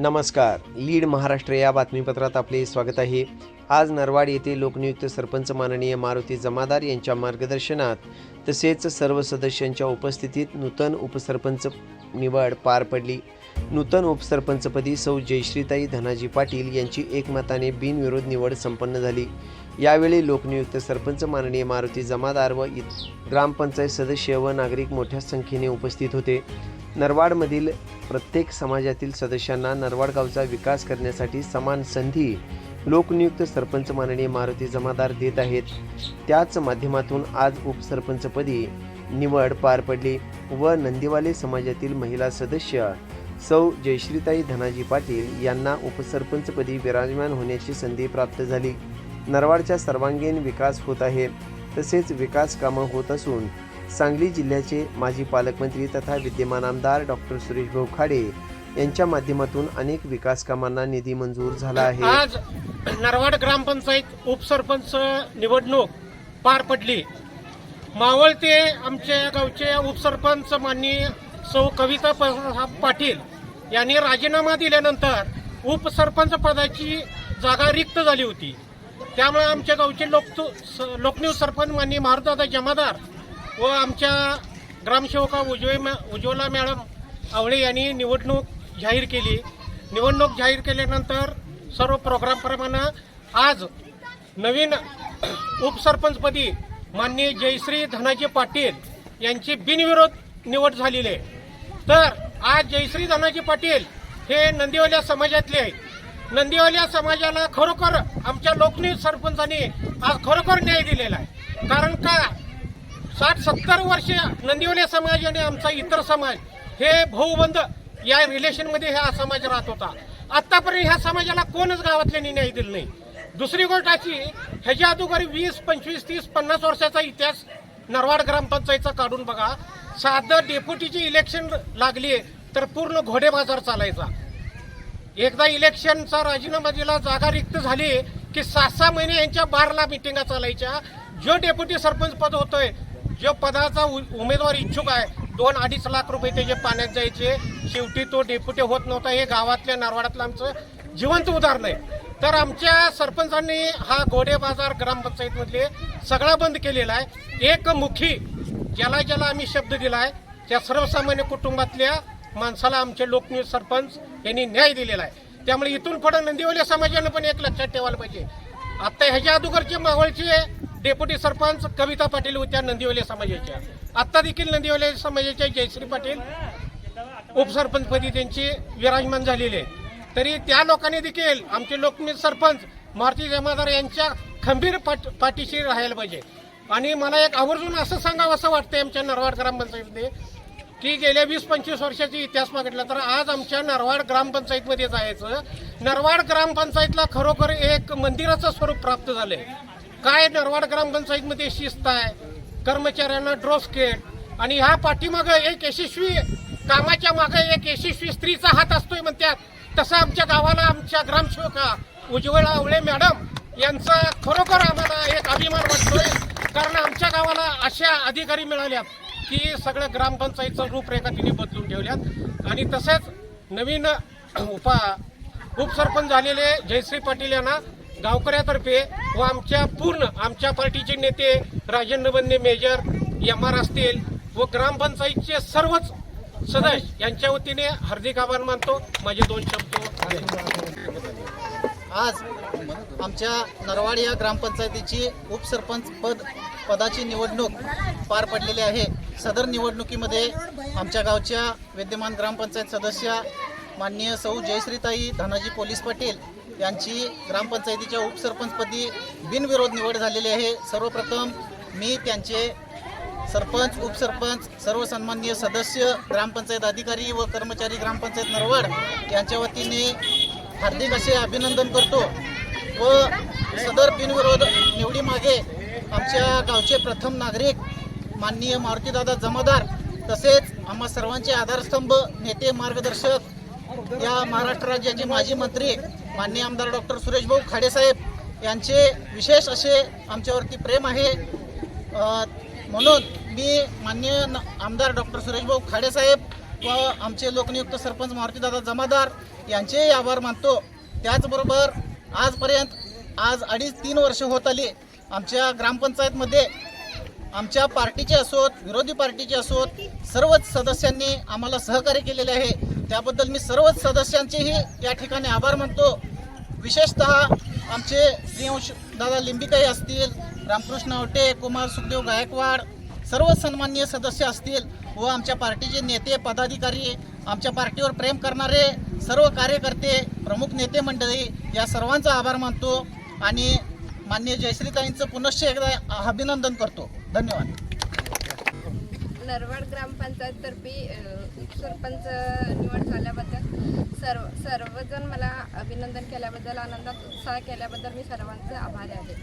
नमस्कार. लीड महाराष्ट्र या बातमीपत्रात आपले स्वागत आहे. आज नरवाड येथे लोकनियुक्त सरपंच माननीय मारुती जमादार यांच्या मार्गदर्शनात तसेच सर्व सदस्यांच्या उपस्थितीत नूतन उपसरपंच निवड पार पडली. नूतन उपसरपंचपदी सौ जयश्रीताई धनाजी पाटील यांची एकमताने बिनविरोध निवड संपन्न झाली. यावेळी लोकनियुक्त सरपंच माननीय मारुती जमादार व ग्रामपंचायत सदस्य व नागरिक मोठ्या संख्येने उपस्थित होते. नरवाडमधील प्रत्येक समाजातील सदस्यांना नरवाड गावचा विकास करण्यासाठी समान संधी लोकनियुक्त सरपंच माननीय मारुती जमादार देत आहेत. त्याच माध्यमातून आज उपसरपंचपदी निवड पार पडली व नंदीवाले समाजातील महिला सदस्य सौ जयश्रीताई धनाजी पाटील यांना उपसरपंचपदी विराजमान होण्याची संधी प्राप्त झाली. नरवाडच्या सर्वांगीण विकास होत आहे. तसेच विकास कामं होत असून सांगली जिल्ह्याचे माजी पालकमंत्री तथा विद्यमान आमदार डॉक्टर सुरेश भाऊ खाडे यांच्या माध्यमातून अनेक विकास कामांना निधी मंजूर झाला आहे. आज नरवाड ग्रामपंचायत उपसरपंच निवडणूक पार पडली. मावळ ते आमच्या गावचे उपसरपंच माननीय सौ कविता पाटील यांनी राजीनामा दिल्यानंतर उपसरपंच पदाची जागा रिक्त झाली होती. त्यामुळे आमच्या गावचे लोक लोकनिव सरपंच माननीय मारुदादा जमादार व आमच्या ग्रामसेवका उज्वल उज्ज्वला मॅडम आवळे यांनी निवडणूक जाहीर केली. निवडणूक जाहीर केल्यानंतर सर्व प्रोग्रामप्रमाणे आज नवीन उपसरपंचपदी माननीय जयश्री धनाजी पाटील यांची बिनविरोध निवड झालेली आहे. तर आज जयश्री धनाजी पाटील हे नंदीवाल्या समाजातले आहेत. नंदीवाल्या समाजाला खरोखर आमच्या लोकनीय सरपंचांनी आज खरोखर न्याय दिलेला आहे. कारण का? साठ सत्तर वर्ष नंदिवले समाज आणि आमचा इतर समाज हे भाऊबंद या रिलेशनमध्ये हा समाज राहत होता. आत्तापर्यंत ह्या समाजाला कोणच गावातल्यानी न्याय दिला नाही. दुसरी गोष्ट अशी ह्याच्या अगोदर वीस पंचवीस तीस पन्नास वर्षाचा इतिहास नरवाड ग्रामपंचायतचा काढून बघा. साधं डेप्युटीची इलेक्शन लागली तर पूर्ण घोडे बाजार चालायचा. एकदा इलेक्शनचा राजीनामा दिला जागा रिक्त झाली की सहा सहा महिने यांच्या बारला मिटिंगा चालायच्या. जो डेप्युटी सरपंच पद होतोय जो पदाचा उ- उमेदवार इच्छुक आहे दोन अडीच लाख रुपये ते जे पाण्यात जायचे. शेवटी तो डेप्युटी होत नव्हता हे गावातल्या नारवाडातलं आमचं जिवंत उदाहरण आहे. तर आमच्या सरपंचांनी हा घोडे बाजार ग्रामपंचायतमधले सगळा बंद केलेला आहे. एक मुखी ज्याला ज्याला आम्ही शब्द दिला आहे त्या सर्वसामान्य कुटुंबातल्या माणसाला आमचे लोकनियुक्त सरपंच यांनी न्याय दिलेला आहे. त्यामुळे इथून पुढे नंदिवली समाजानं पण एक लक्षात ठेवायला पाहिजे. आता ह्याच्या अगोदरचे मावळचे डेप्युटी सरपंच कविता पाटील होत्या नंदिवले समाजाच्या. आत्ता देखील नंदिवले समाजाच्या जयश्री पाटील उपसरपंचपदी त्यांची विराजमान झालेली आहे तरी त्या लोकांनी देखील आमचे लोकमित सरपंच मारुती जमादार यांच्या खंबीर पाठ पाठीशी राहायला पाहिजे. आणि मला एक आवर्जून असं सांगावं असं वाटतंय आमच्या नरवाड ग्रामपंचायतीमध्ये की गेल्या वीस पंचवीस वर्षाचा इतिहास मागितला तर आज आमच्या नरवाड ग्रामपंचायतमध्ये जायचं. नरवाड ग्रामपंचायतला खरोखर एक मंदिराचं स्वरूप प्राप्त झालंय. काय नरवाड ग्रामपंचायतमध्ये शिस्त आहे कर्मचाऱ्यांना ड्रोस्केट आणि ह्या पाठीमागं एक यशस्वी कामाच्या मागे एक यशस्वी स्त्रीचा हात असतोय म्हणतात. तसं आमच्या गावाला आमच्या ग्रामसेवका उज्ज्वला आवळे मॅडम यांचा खरोखर आम्हाला एक अभिमान वाटतोय. कारण आमच्या गावाला अशा अधिकारी मिळाल्यात की सगळं ग्रामपंचायतचं रूपरेखा तिने बदलून ठेवल्यात. आणि तसेच नवीन उपा उपसरपंच झालेले जयश्री पाटील यांना गावकऱ्यातर्फे व आमच्या पूर्ण आमच्या पार्टीचे नेते राजेंद्र बंदे मेजर एम आर असतील व ग्रामपंचायतचे सर्वच सदस्य यांच्या वतीने हार्दिक आभार मानतो. माझे दोन शब्द आज आमच्या नरवाड या ग्रामपंचायतीची उपसरपंच पद पदाची निवडणूक पार पडलेली आहे. सदर निवडणुकीमध्ये आमच्या गावच्या विद्यमान ग्रामपंचायत सदस्या माननीय सौ जयश्रीताई धनाजी पोलीस पाटील यांची ग्रामपंचायतीच्या उपसरपंचपदी बिनविरोध निवड झालेली आहे. सर्वप्रथम मी त्यांचे सरपंच उपसरपंच सर्व सन्माननीय सदस्य ग्रामपंचायत अधिकारी व कर्मचारी ग्रामपंचायत नरवड यांच्या वतीने हार्दिक असे अभिनंदन करतो व सदर बिनविरोध निवडीमागे आमच्या गावचे प्रथम नागरिक माननीय मारुतीदादा जमादार तसेच आम्हा सर्वांचे आधारस्तंभ नेते मार्गदर्शक या महाराष्ट्र राज्याचे माजी मंत्री माननीय आमदार डॉक्टर सुरेशभाऊ खाडेसाहेब यांचे विशेष असे आमच्यावरती प्रेम आहे. म्हणून मी माननीय न- आमदार डॉक्टर सुरेशभाऊ खाडेसाहेब व आमचे लोकनियुक्त सरपंच मारुतीदादा जमादार यांचेही आभार मानतो. त्याचबरोबर आजपर्यंत आज अडीच तीन वर्ष होत आली. आमच्या ग्रामपंचायतमध्ये आमच्या पार्टीचे असोत विरोधी पार्टीचे असोत सर्वच सदस्यांनी आम्हाला सहकार्य केलेले आहे. त्याबद्दल मी सर्वच सदस्यांचेही या ठिकाणी आभार मानतो. विशेषतः आमचे श्रीवंश दादा लिंबिकाई असतील रामकृष्ण आवटे कुमार सुखदेव गायकवाड सर्व सन्माननीय सदस्य असतील व आमच्या पार्टीचे नेते पदाधिकारी आमच्या पार्टीवर प्रेम करणारे सर्व कार्यकर्ते प्रमुख नेते मंडळी या सर्वांचा आभार मानतो आणि माननीय जयश्रीताईंचं पुनश्च एकदा अभिनंदन करतो. धन्यवाद. नरवाड ग्रामपंचायततर्फे उपसरपंच निवड झाल्याबद्दल सर्व सर्वजण मला अभिनंदन केल्याबद्दल आनंदात उत्साह केल्याबद्दल मी सर्वांचे आभारी आहे.